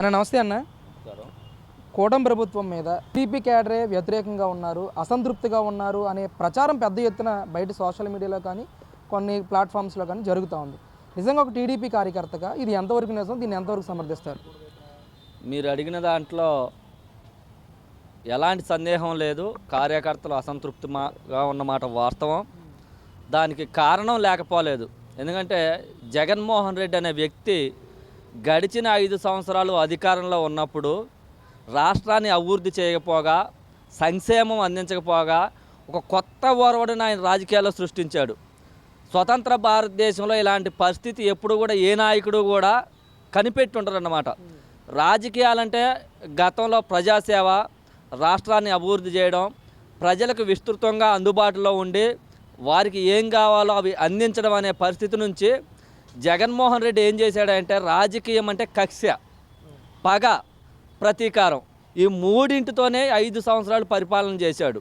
అన్న నమస్తే అన్న. కూటమి ప్రభుత్వం మీద టీపీ క్యాడరే వ్యతిరేకంగా ఉన్నారు అసంతృప్తిగా ఉన్నారు అనే ప్రచారం పెద్ద ఎత్తున బయట సోషల్ మీడియాలో కానీ కొన్ని ప్లాట్ఫామ్స్లో కానీ జరుగుతూ ఉంది. నిజంగా ఒక టీడీపీ కార్యకర్తగా ఇది ఎంతవరకు నిజం? దీన్ని ఎంతవరకు సమర్థిస్తారు? మీరు అడిగిన దాంట్లో ఎలాంటి సందేహం లేదు. కార్యకర్తలు అసంతృప్తిగా ఉన్నమాట వాస్తవం. దానికి కారణం లేకపోలేదు. ఎందుకంటే జగన్మోహన్ రెడ్డి అనే వ్యక్తి గడిచిన ఐదు సంవత్సరాలు అధికారంలో ఉన్నప్పుడు రాష్ట్రాన్ని అభివృద్ధి చేయకపోగా సంక్షేమం అందించకపోగా ఒక కొత్త ఓరవడిని ఆయన రాజకీయాల్లో సృష్టించాడు. స్వతంత్ర భారతదేశంలో ఇలాంటి పరిస్థితి ఎప్పుడు కూడా ఏ నాయకుడు కూడా కనిపెట్టి ఉంటారన్నమాట రాజకీయాలంటే గతంలో ప్రజాసేవ రాష్ట్రాన్ని అభివృద్ధి చేయడం ప్రజలకు విస్తృతంగా అందుబాటులో ఉండి వారికి ఏం కావాలో అవి అందించడం అనే పరిస్థితి నుంచి జగన్మోహన్ రెడ్డి ఏం చేశాడంటే రాజకీయం అంటే కక్ష పగ ప్రతీకారం. ఈ మూడింటితోనే ఐదు సంవత్సరాలు పరిపాలన చేశాడు.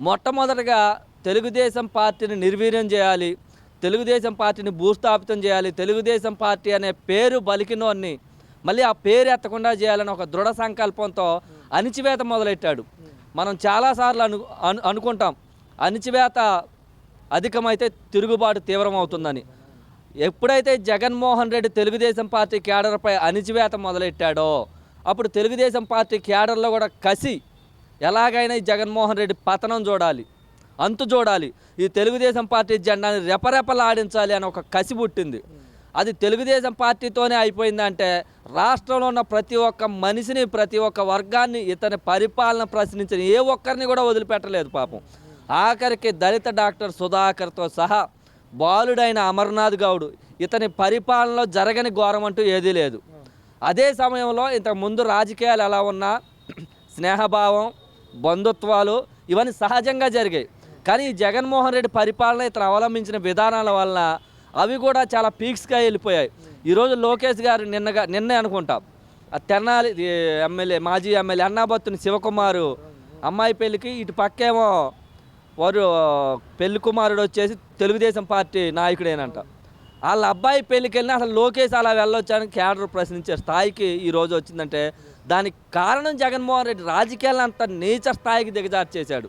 మొట్టమొదటగా తెలుగుదేశం పార్టీని నిర్వీర్యం చేయాలి తెలుగుదేశం పార్టీని భూస్థాపితం చేయాలి తెలుగుదేశం పార్టీ అనే పేరు బలికినోన్ని మళ్ళీ ఆ పేరు ఎత్తకుండా చేయాలని ఒక దృఢ సంకల్పంతో అణిచివేత మొదలెట్టాడు. మనం చాలాసార్లు అను అను అనుకుంటాం అణిచివేత అధికమైతే తిరుగుబాటు తీవ్రమవుతుందని. ఎప్పుడైతే జగన్మోహన్ రెడ్డి తెలుగుదేశం పార్టీ క్యాడర్పై అణిచివేత మొదలెట్టాడో అప్పుడు తెలుగుదేశం పార్టీ క్యాడర్లో కూడా కసి ఎలాగైనా ఈ జగన్మోహన్ రెడ్డి పతనం చూడాలి అంతు చూడాలి. ఈ తెలుగుదేశం పార్టీ జెండాని రెపరెపలాడించాలి అని ఒక కసి పుట్టింది. అది తెలుగుదేశం పార్టీతోనే అయిపోయిందంటే రాష్ట్రంలో ఉన్న ప్రతి ఒక్క మనిషిని ప్రతి ఒక్క వర్గాన్ని ఇతని పరిపాలన ప్రశ్నించిన ఏ ఒక్కరిని కూడా వదిలిపెట్టలేదు పాపం. ఆఖరికి దళిత డాక్టర్ సుధాకర్తో సహా బాలుడైన అమర్నాథ్ గౌడ్ ఇతని పరిపాలనలో జరగని ఘోరం అంటూ ఏదీ లేదు. అదే సమయంలో ఇంతకుముందు రాజకీయాలు ఎలా ఉన్నా స్నేహభావం బంధుత్వాలు ఇవన్నీ సహజంగా జరిగాయి. కానీ జగన్మోహన్ రెడ్డి పరిపాలన ఇతను అవలంబించిన విధానాల వలన అవి కూడా చాలా పీక్స్గా వెళ్ళిపోయాయి. ఈరోజు లోకేష్ గారు నిన్నగా నిన్నే అనుకుంటాం ఆ తెనాలి ఎమ్మెల్యే మాజీ ఎమ్మెల్యే అన్నాబత్తుని శివకుమారు అమ్మాయి పెళ్ళికి ఇటు పక్కేమో వారు పెళ్ళి కుమారుడు వచ్చేసి తెలుగుదేశం పార్టీ నాయకుడేనంట. వాళ్ళ అబ్బాయి పెళ్ళికి వెళ్ళినా అసలు లోకేష్ అలా వెళ్ళొచ్చని క్యాడర్ ప్రశ్నించే స్థాయికి ఈ రోజు వచ్చిందంటే దానికి కారణం జగన్మోహన్ రెడ్డి రాజకీయాలను అంత నీచ స్థాయికి దిగజార్చేశాడు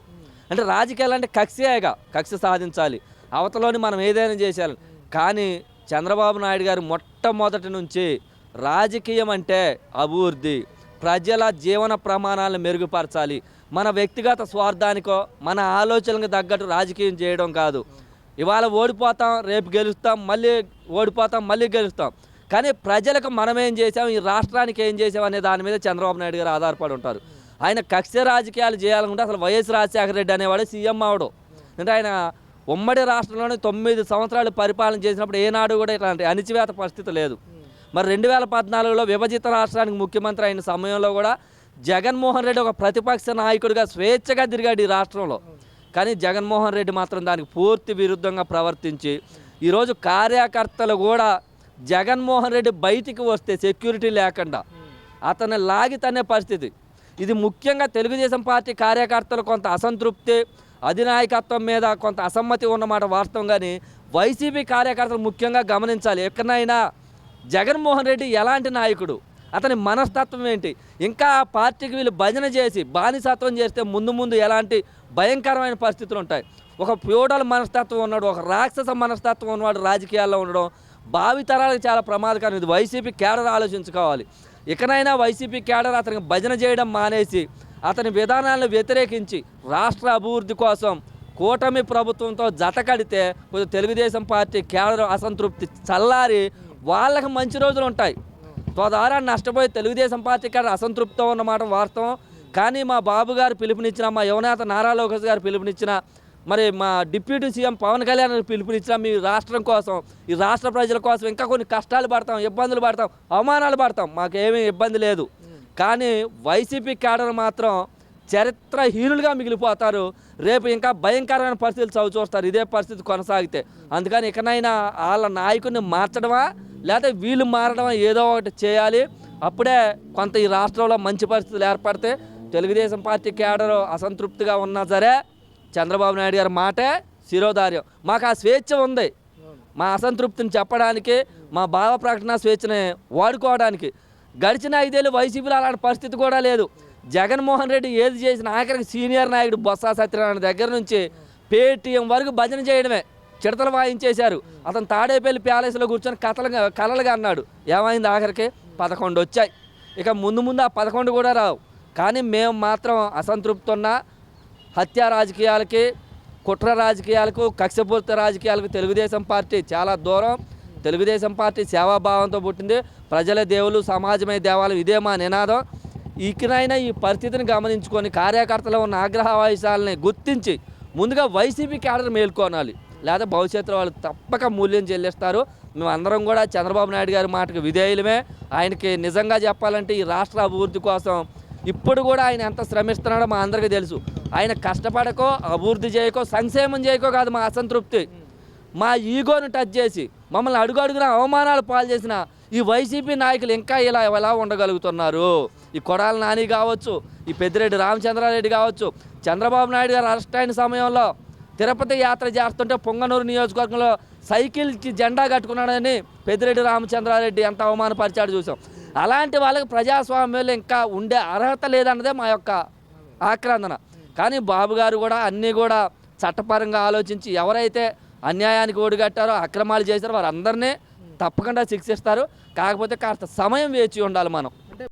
అంటే రాజకీయాలు అంటే కక్షేగా కక్ష సాధించాలి. అవతలోని మనం ఏదైనా చేసేయాలి. కానీ చంద్రబాబు నాయుడు గారు మొట్టమొదటి నుంచి రాజకీయం అంటే అభివృద్ధి ప్రజల జీవన ప్రమాణాలను మెరుగుపరచాలి. మన వ్యక్తిగత స్వార్థానికో మన ఆలోచనలకు తగ్గట్టు రాజకీయం చేయడం కాదు. ఇవాళ ఓడిపోతాం రేపు గెలుస్తాం మళ్ళీ ఓడిపోతాం మళ్ళీ గెలుస్తాం. కానీ ప్రజలకు మనం ఏం చేసాం ఈ రాష్ట్రానికి ఏం చేసాం అనే దాని మీద చంద్రబాబు నాయుడు గారు ఆధారపడి ఉంటారు. ఆయన కక్ష రాజకీయాలు చేయాలనుకుంటే అసలు వైఎస్ రాజశేఖర రెడ్డి అనేవాడు సీఎం అవడు అంటే ఆయన ఉమ్మడి రాష్ట్రంలోనే తొమ్మిది సంవత్సరాలు పరిపాలన చేసినప్పుడు ఏనాడు కూడా ఇట్లాంటి అణిచివేత పరిస్థితి లేదు. మరి రెండు వేల పద్నాలుగులో విభజిత రాష్ట్రానికి ముఖ్యమంత్రి అయిన సమయంలో కూడా జగన్మోహన్ రెడ్డి ఒక ప్రతిపక్ష నాయకుడిగా స్వేచ్ఛగా తిరిగాడు ఈ రాష్ట్రంలో. కానీ జగన్మోహన్ రెడ్డి మాత్రం దానికి పూర్తి విరుద్ధంగా ప్రవర్తించి ఈరోజు కార్యకర్తలు కూడా జగన్మోహన్ రెడ్డి బయటికి వస్తే సెక్యూరిటీ లేకుండా అతన్ని లాగి తనే పరిస్థితి. ఇది ముఖ్యంగా తెలుగుదేశం పార్టీ కార్యకర్తలు కొంత అసంతృప్తి అధినాయకత్వం మీద కొంత అసమ్మతి ఉన్నమాట వాస్తవం. కానీ వైసీపీ కార్యకర్తలు ముఖ్యంగా గమనించాలి ఎక్కడైనా జగన్మోహన్ రెడ్డి ఎలాంటి నాయకుడు? అతని మనస్తత్వం ఏంటి? ఇంకా ఆ పార్టీకి వీళ్ళు భజన చేసి బానిసత్వం చేస్తే ముందు ముందు ఎలాంటి భయంకరమైన పరిస్థితులు ఉంటాయి? ఒక ప్యూడల్ మనస్తత్వం ఉన్నాడు ఒక రాక్షస మనస్తత్వం ఉన్నవాడు రాజకీయాల్లో ఉండడం భావితరాలకు చాలా ప్రమాదకరం. ఇది వైసీపీ కేడర్ ఆలోచించుకోవాలి. ఇకనైనా వైసీపీ కేడర్ అతనికి భజన చేయడం మానేసి అతని విధానాలను వ్యతిరేకించి రాష్ట్ర అభివృద్ధి కోసం కూటమి ప్రభుత్వంతో జత కడితే కొంచెం తెలుగుదేశం పార్టీ కేడర్ అసంతృప్తి చల్లారి వాళ్ళకి మంచి రోజులు ఉంటాయి. తద్వారా నష్టపోయి తెలుగుదేశం పార్టీ కాడ అసంతృప్తం ఉన్నమాట వాస్తవం కానీ మా బాబు గారు పిలుపునిచ్చిన మా యువనేత నారా లోకేష్ గారు పిలుపునిచ్చిన మరి మా డిప్యూటీ సీఎం పవన్ కళ్యాణ్ పిలుపునిచ్చిన మీ రాష్ట్రం కోసం ఈ రాష్ట్ర ప్రజల కోసం ఇంకా కొన్ని కష్టాలు పడతాం ఇబ్బందులు పడతాం అవమానాలు పడతాం మాకేమీ ఇబ్బంది లేదు. కానీ వైసీపీ క్యాడర్ మాత్రం చరిత్రహీనులుగా మిగిలిపోతారు. రేపు ఇంకా భయంకరమైన పరిస్థితులు చవి చూస్తారు. ఇదే పరిస్థితి కొనసాగితే. అందుకని ఇకనైనా వాళ్ళ నాయకుడిని మార్చడమా? లేకపోతే వీళ్ళు మారడం ఏదో ఒకటి చేయాలి. అప్పుడే కొంత ఈ రాష్ట్రంలో మంచి పరిస్థితులు ఏర్పడితే తెలుగుదేశం పార్టీ కేడర్ అసంతృప్తిగా ఉన్నా సరే చంద్రబాబు నాయుడు గారి మాటే శిరోధార్యం. మాకు ఆ స్వేచ్ఛ ఉంది. మా అసంతృప్తిని చెప్పడానికి మా భావ ప్రకటన స్వేచ్ఛని వాడుకోవడానికి. గడిచిన ఐదేళ్ళు వైసీపీలో అలాంటి పరిస్థితి కూడా లేదు. జగన్మోహన్ రెడ్డి ఏది చేసిన ఆఖరికి సీనియర్ నాయకుడు బొత్స సత్యనారాయణ దగ్గర నుంచి పేటీఎం వరకు భజన చేయడమే. చిడతలు వాయించేశారు. అతను తాడేపల్లి ప్యాలెస్లో కూర్చొని కథలుగా కలలుగా అన్నాడు. ఏమైంది ఆఖరికి? పదకొండు వచ్చాయి ఇక ముందు ముందు ఆ పదకొండు కూడా రావు. కానీ మేము మాత్రం అసంతృప్తి ఉన్న హత్యా రాజకీయాలకి కుట్ర రాజకీయాలకు కక్షపూరిత రాజకీయాలకు తెలుగుదేశం పార్టీ చాలా దూరం. తెలుగుదేశం పార్టీ సేవాభావంతో పుట్టింది. ప్రజల దేవులు సమాజమే దేవాలయం ఇదే మా నినాదం. ఇకనైనా ఈ పరిస్థితిని గమనించుకొని కార్యకర్తలు ఉన్న ఆగ్రహవాయిసాలని గుర్తించి ముందుగా వైసీపీ క్యాడర్ మేల్కొనాలి. లేదా భవిష్యత్తులో వాళ్ళు తప్పక మూల్యం చెల్లిస్తారు. మేమందరం అందరం కూడా చంద్రబాబు నాయుడు గారి మాటకు విధేయులమే. ఆయనకి నిజంగా చెప్పాలంటే ఈ రాష్ట్ర అభివృద్ధి కోసం ఇప్పుడు కూడా ఆయన ఎంత శ్రమిస్తున్నాడో మా అందరికీ తెలుసు. ఆయన కష్టపడకో అభివృద్ధి చేయకో సంక్షేమం చేయకో కాదు మా అసంతృప్తి. మా ఈగోను టచ్ చేసి మమ్మల్ని అడుగు అడుగున అవమానాలు పాలు చేసిన ఈ వైసీపీ నాయకులు ఇంకా ఇలా ఎలా ఉండగలుగుతున్నారు? ఈ కొడాల నాని కావచ్చు ఈ పెద్దిరెడ్డి రామచంద్రారెడ్డి కావచ్చు చంద్రబాబు నాయుడు గారు అరెస్ట్ అయిన సమయంలో తిరుపతి యాత్ర చేస్తుంటే పొంగనూరు నియోజకవర్గంలో సైకిల్కి జెండా కట్టుకున్నాడని పెద్దిరెడ్డి రామచంద్రారెడ్డి ఎంత అవమానపరిచాడు చూసాం. అలాంటి వాళ్ళకి ప్రజాస్వామ్యంలో ఇంకా ఉండే అర్హత లేదన్నదే మా యొక్క ఆక్రందన. కానీ బాబు గారు కూడా అన్నీ కూడా చట్టపరంగా ఆలోచించి ఎవరైతే అన్యాయానికి ఓడిగట్టారో అక్రమాలు చేశారో వారందరినీ తప్పకుండా శిక్షిస్తారు. కాకపోతే కాస్త సమయం వేచి ఉండాలి మనం.